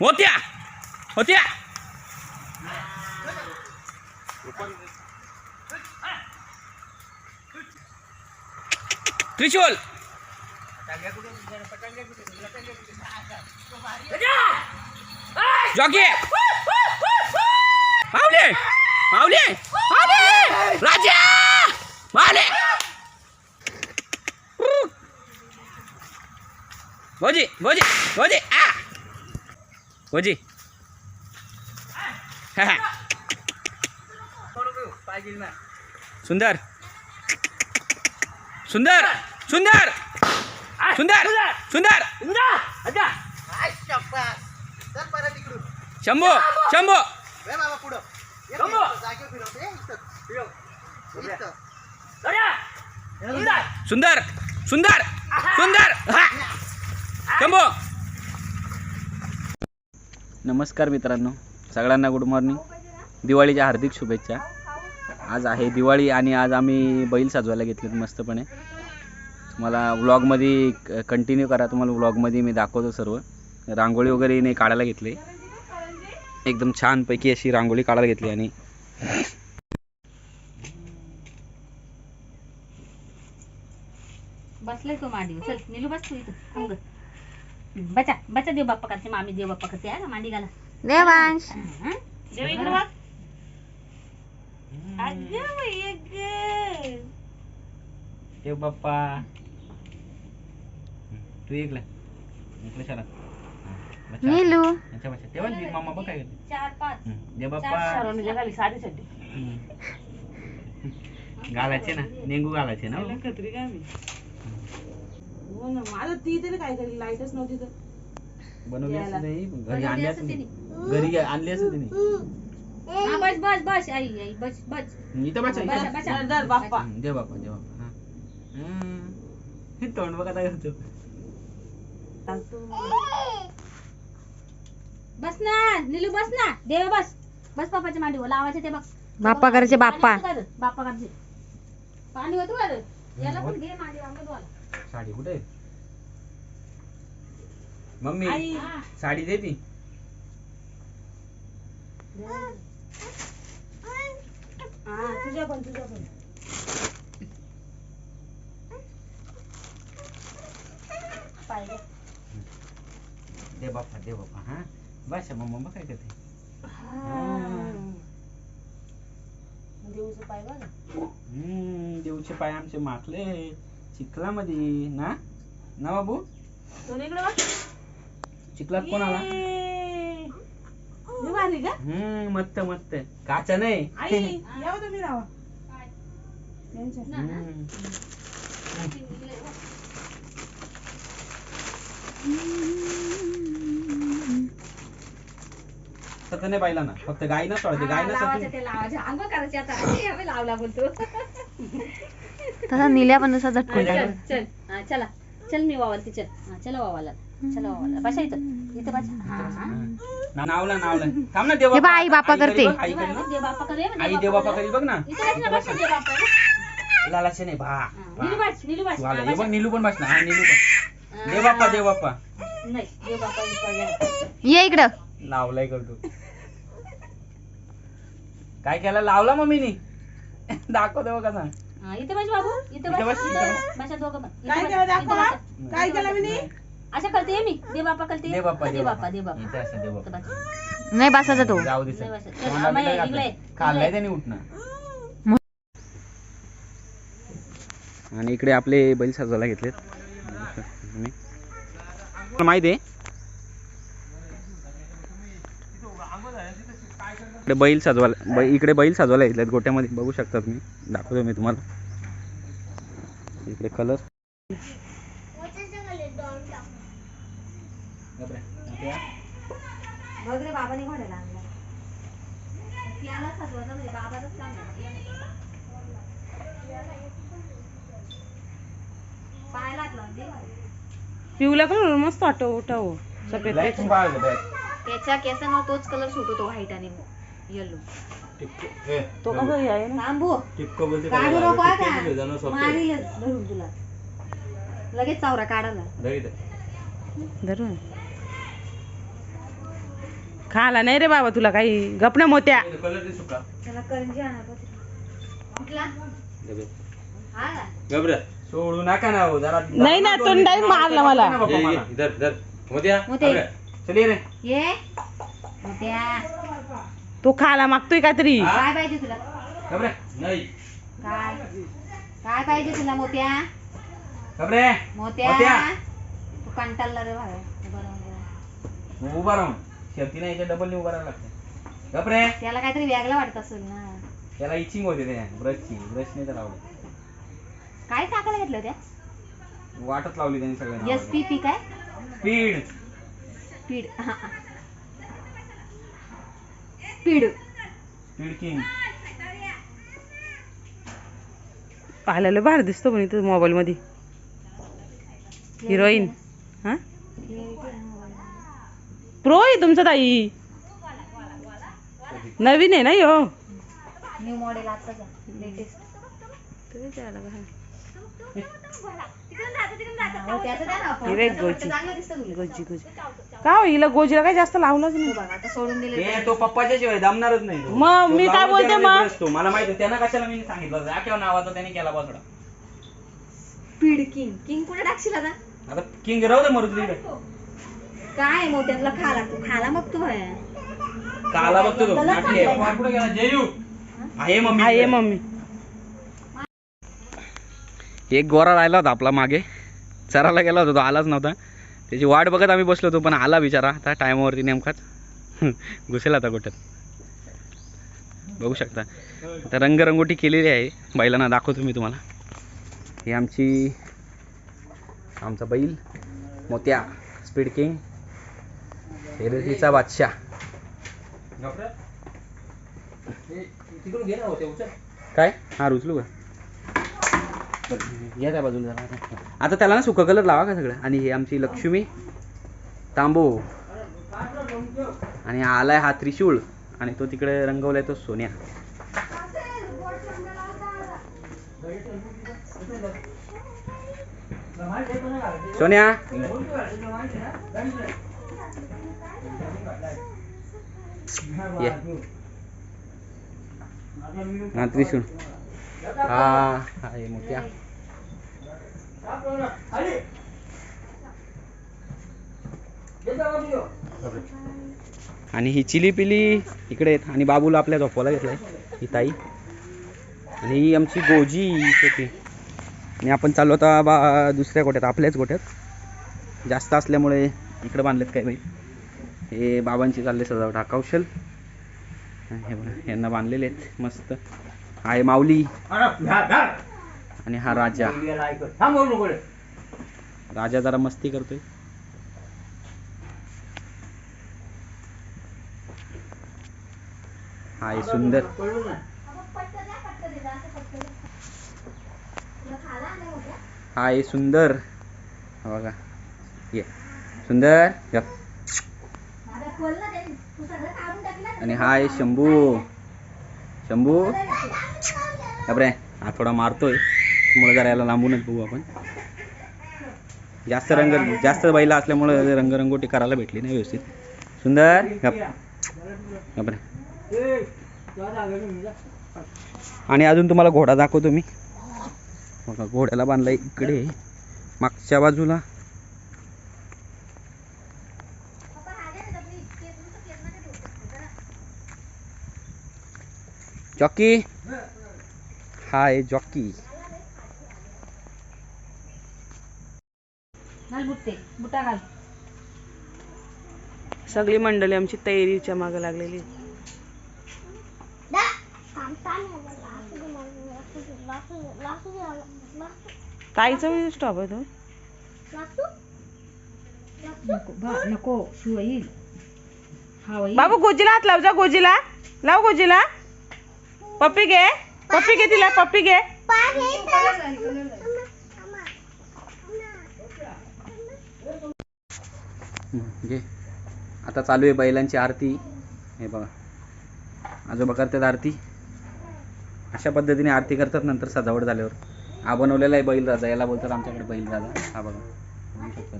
होत्या होत्या त्रिशूल जॉकी मावले मावले मावले राजा मावले भोजी भोजी भोजी आ भोजी सुंदर. सुंदर. सुंदर. सुंदर. सुंदर. शंभो शंभो. सुंदर. सुंदर. सुंदर शंभो. नमस्कार मित्रांनो. सगळ्यांना गुड मॉर्निंग दिवाळीच्या हार्दिक शुभेच्छा. आज आहे दिवाळी आणि आज आम्ही बैल साजवायला घेतलेत मस्तपणे. तुम्हाला व्लॉगमध्ये कंटिन्यू करा. तुम्हाला व्लॉगमध्ये मी दाखवतो सर्व. रांगोळी वगैरे नाही काढायला घेतली. एकदम छानपैकी अशी रांगोळी काढायला घेतली आणि बसले तो मांडी चल निलू बस तू इथं. बचा बचा देव बाप्पा करते मामी देव बाप्पा करते हा मांडी घाला देवांश हं? देव इकडे बघ अगं बाई, अगं. देव बाप्पा तू इकडे इकडे चला नीलू अच्छा बच्चा तेव्हा ती मामा बघ काय करते चार पाच देव चार बाप्पा शारोनीच्या घाली साडी साठी घालायचे ना नेंगू घालायचे ना हो. हो ना माझं ती तरी काय तरी लाईटच नव्हती तर बनवली असं नाही घरी बनवली आणली असं असं तिने. घरी गे- आणली असं तिने? हा बस बस बस आई आई बस बस. इथं इथं. बाप्पा. हं, देव बाप्पा देव बाप्पा. हा. तोंड बघा काय करतो बस ना नीलू बस ना. देव बस. बस बाप्पाच्या मांडीवर लावायचे ते बघ. बाप्पा करायचे बाप्पा. पाणी होतं का? पाणी होतं का रे? याला पण घे मांडी अंगात वाला. साडी कुठे आहे? मम्मी आई. साडी दे ती. हा तुझ्या पण तुझ्या पण. पाय घे. दे बाप्पा दे बाप्पा हा? बस मम्मा बघ काय करते? देऊचं पाय बघ. हम्म देऊचे पाय आमचे माखले. चिखलामध्ये ना? ना बाबू? दोन इकडे बघ? चिखलात कोण आला ये. लय भारी का हम्म मस्त मस्त. काचा नाही. आई यावं तुम्ही राहा. हम्म. पाहिला ना फक्त गाय ना सोडायची गाय हा, ना लावायचे. ते लावायचे. अंघोळ करायची आता. आम्ही लावला बोलतो. तसा निल्या पण असा झटकून चल टाकला चल. हा, चला. चल मी वावरते चल. हा, चला वावाला चला वावाला बसा इथं. इथं बसा. हा. ना- नावला नावला. थांब ना देव बघ, आई बाप्पा करते. आई करी बघ. देव बाप्पा करे आई देव बाप्पा करी बघ ना. इथं बस ना, बस ना, देव बाप्पा ना. लालाचे नाही बा हा, नीलू बस नीलू बस. वाला, हा, बघ बसा. नीलू पण बस ना हा नीलू पण. देव बाप्पा देव बाप्पा नाही देव बाप्पा इथं गेला. ये इकडं. लावलाय करतो. काय केला? लावला मम्मीनी? दाखवतो बघ कसा हा, इथं बस बाबू इथं इथं बस बस, इथं बस. बसा दोघं पण इथं काय बस, केलं इथं दाखवा बसा. काय केलं मी नी? करते मी देव बाप्पा करते बाप्पा बाप्पा इथं असं इथं बाप्पा बस. नाही बसायचा तो जाऊ दे नाही. चल? इकडे, खाल्लंय. त्याने उठणं आणि इकडे आपले बैल सजवायला घेतलेत माहिती आहे इकडे बैल सजवायला बै इकडे बैल सजवायला घेतलेत गोट्यामध्ये. बघू शकता तुम्ही. दाखवतो मी तुम्हाला. इकडे कलर बघ रे बाबाने घोड्याला आणला त्याला सजवायचं म्हणजे. पिवला पण मस्त वाटतो उठाव. सफेद त्याच्या केसांवर तोच कलर सूट होतो व्हाईट आणि येलो तो कसा आहे ना थांबू. काढू नको मारील धरून तुला. लगेच चावरा काढायला. धरून. खाला नाही रे बाबा तुला काही. गपण्या मोत्या. कलर दे सुका त्याला करंजी आणा कुठला? हा. का? गबर सोडू नका ना हो, जरा नाही ना, तो नाही मारला मला. ये, ये, मोत्या. मोते. गबऱ्या, चल ये रे. ये. मोत्या. तो खाला मागतोय काहीतरी हा? काय पाहिजे तुला? नाही. काय? काय पाहिजे तुला मोत्या? मोत्या? मोत्या. तू कंटाळला रे भाऊ बरोबर मग उभा राहून. शेवटी नाही याच्या डबल उभा राहायला लागतं. गबरे त्याला काहीतरी वेगळं वाटत असेल ना. त्याला इचिंग होते ते. ब्रशची ब्रश नाही तर आवडत काय टाकायला घेतलं त्या वाटच लावली त्यांनी एस सगळ्यांना पी पी काय? स्पीड स्पीड हा. स्पीड. Speed king. पाहायला भारी दिसतो पण इथं मोबाईल मध्ये हिरोईन. हा? प्रो आहे तुमचा ताई. नवीन आहे ना यो? न्यू मॉडेल आताच लेटेस्ट हिरे गोजी. चांगलं दिसतं तुला गोजी गोजी. का हो, हिला गोजीला काही जास्त लावलंच नाही? बघ आता सोडून दिले हे तो पप्पाच्या शिवाय दमणारच नाही तो. मग तो मी काय लावून बोलते मग? मला माहिती आहे, त्यानं कशाला मी सांगितलं नावाचा त्याने केला बसडा. स्पीड किंग किंग कुठे टाकशील आता? आता किंग राहू दे मरू तिकडे. काय खाला? तू खाला मग तू. काला बघतो तो. नाटकी आहे. कुठे गेला? जयू. आहे मम्मी हा ये मम्मी. एक गोरा राहिला होता आपला मागे. चरायला गेला होता तो आलाच नव्हता. त्याची वाट बघत आम्ही बसलो होतो पण आला बिचारा. आता टायमावरती नेमकाच. घुसेल आता कुठं. बघू शकता. आता रंगरंगोटी केलेली आहे. बैलांना दाखवतो मी तुम्हाला. ही आमची आमचा बैल मोत्या स्पीड किंग बादशाह. काय? हा रुचलू का? या त्या बाजूला जरा. आता त्याला ना सुका कलर लावा का सगळं? आणि हे आमची लक्ष्मी तांबू आणि हा आलाय हा त्रिशूळ आणि तो तिकडे रंगवलाय तो सोन्या. सोन्या! ये. हा त्रिशूळ. हा आणि ही चिली पिली इकडे आहेत. आणि बाबूला आपल्या झोपवायला घेतलाय ही ताई. आणि ही आमची गोजी छोटी. आणि आपण चाललो आता बा दुसऱ्या गोट्यात आपल्याच गोट्यात. जास्त असल्यामुळे इकडे बांधलेत काय बाई? हे बाबांची चालले सजावट हा कौशल. हे यांना बांधलेले आहेत मस्त. हा आहे माऊली आणि हा राजा. राजा जरा मस्ती करतोय. हा आहे सुंदर. हा आहे सुंदर. बघा. ये. सुंदर. आणि हा आहे शंभू. शंभू. बरे हा थोडा मारतोय. त्यामुळे जरा याला लांबूनच बघू आपण. जास्त रंग जास्त बैला असल्यामुळे रंगरंगोटी करायला भेटली नाही व्यवस्थित. सुंदर आणि अजून तुम्हाला घोडा दाखवतो मी. बघा घोड्याला बांधला इकडे. मागच्या बाजूला. चॉकी हा आहे जॉकी सगळी मंडळी आमची तयारीच्या मागे लागलेली. ताईचा स्टॉप आहे तो. नको बा- नको शिव येईल हा बाबू गोजीला हात लाव जा गोजीला. लाव गोजीला. पप्पी घे. पप्पी घे तिला पप्पी घे. घे. आता चालू आहे बैलांची आरती. हे बघा. आजोबा करतात आरती. अशा पद्धतीने आरती करतात नंतर सजावट झाल्यावर. हा बनवलेला आहे बैल राजा. याला बोलतात आमच्याकडे बैल राजा. हा बघा.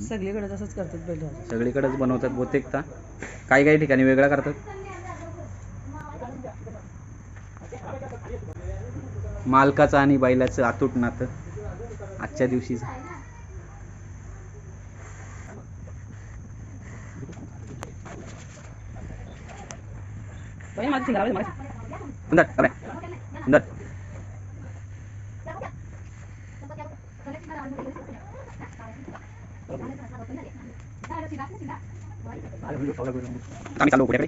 सगळीकडे तसंच करतात बैल सगळीकडेच बनवतात बहुतेकता. काही काही ठिकाणी वेगळा करतात. मालकाचं आणि बैलाचं अतूट नातं. आजच्या दिवशीच. बाई, आम्ही चालू पुढ्याकडे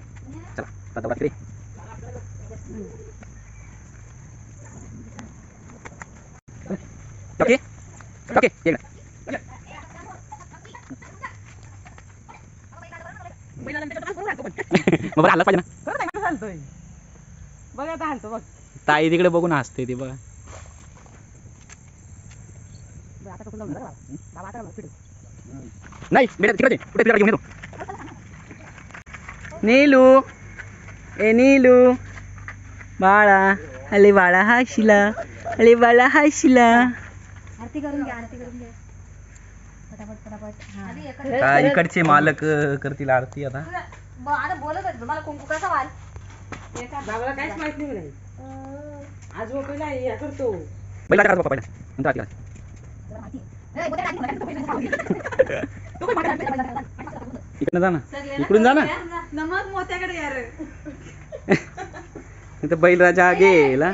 चला ओके ये इकडे. मग बरं आलं पाहिजे ना बरं नाही, कसं हालतोय बघ आता हालतो बघ ताई तिकडे बघून हसते ती बघा आता कसं लावलं बाबा? बाबा आता लावलं, पिढी. नाही बेटा तिकडे दे. कुठे तिकडे घेऊन येतो नीलू ए नीलू बाळा अले बाळा हाशिला अले बाळा हाशिला आरती करून घ्या आरती करून घ्या फटाफट फटाफट हा. आता इकडचे मालक अं, करतील आरती आता बोलत होते मला कुंकू कसा वाल बाबाला काहीच माहीत नाही म्हणे. आज वो पहिला हे करतो पहिला टाका बाप्पा पहिला नंतर आरती करा. इकडनं जा ना इकडून जा ना नमक मोत्याकडे यार इथं बैलराजा गेला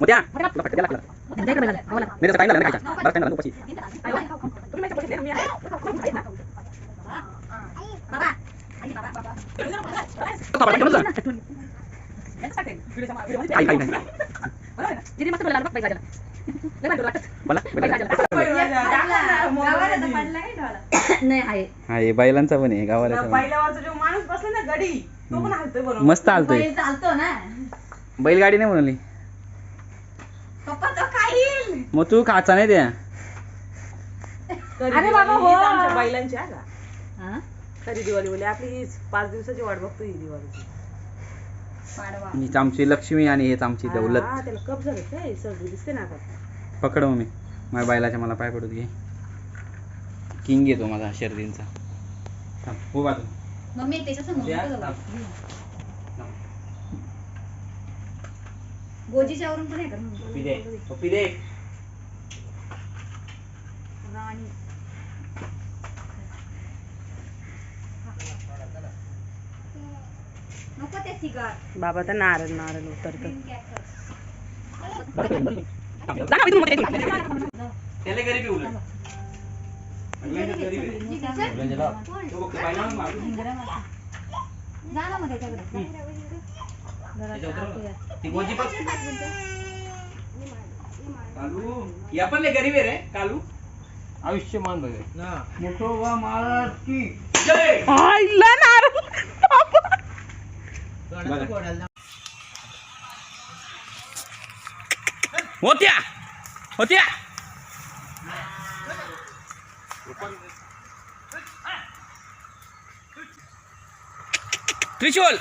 लागला. काही लागलं नाही खायचा. बरं, लागलं उपाशी. नाही आहे हा हे बैलांचा पण आहे गावाला पहिल्यावरचा जो माणूस बसला ना गडी तो पण हालतोय बरोबर मस्त आलतोय चालतो ना बैलगाडी नाही म्हणली पप्पा मग तू खाचा नाही खरी अरे बाबा, दिवाळी हो. आमच्या बैलांची आहे का खरी दिवाळी बोले आपली हीच पाच दिवसाची वाट बघतो ही दिवाळीची. पाडवा. हीच आमची लक्ष्मी आणि हेच आमची हा, दौलत. त्याला कप झालं काय सर्दी दिसते ना आता. पकड मी. माझ्या बैलाच्या मला पाय पडत घे किंग येतो माझा शर्दींचा. थांब, हो मम्मी त्याच्या द्या, वरून पण आहे का? पप्पी दे पप्पी दे राणी नको ते सिगार बाबा तर नारळ नारळ उतरत. गरीबी आहे रे कालू. आयुष्यमान बघ मोठो महाराज की. जय! होत्या. होत्या. त्रिशूल.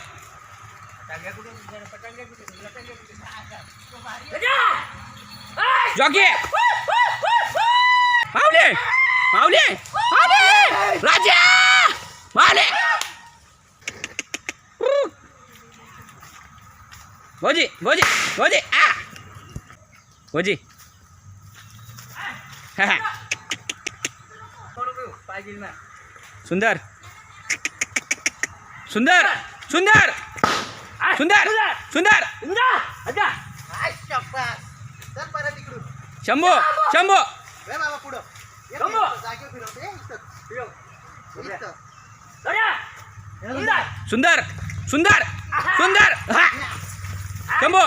जॉकी. माऊली. माऊली. माऊली. राजा. माऊली. गोजी गोजी गोजी आ! गोजी सुंदर. सुंदर सुंदर. सुंदर सुंदर. शंभू शंभू. सुंदर सुंदर सुंदर. हा. शंभू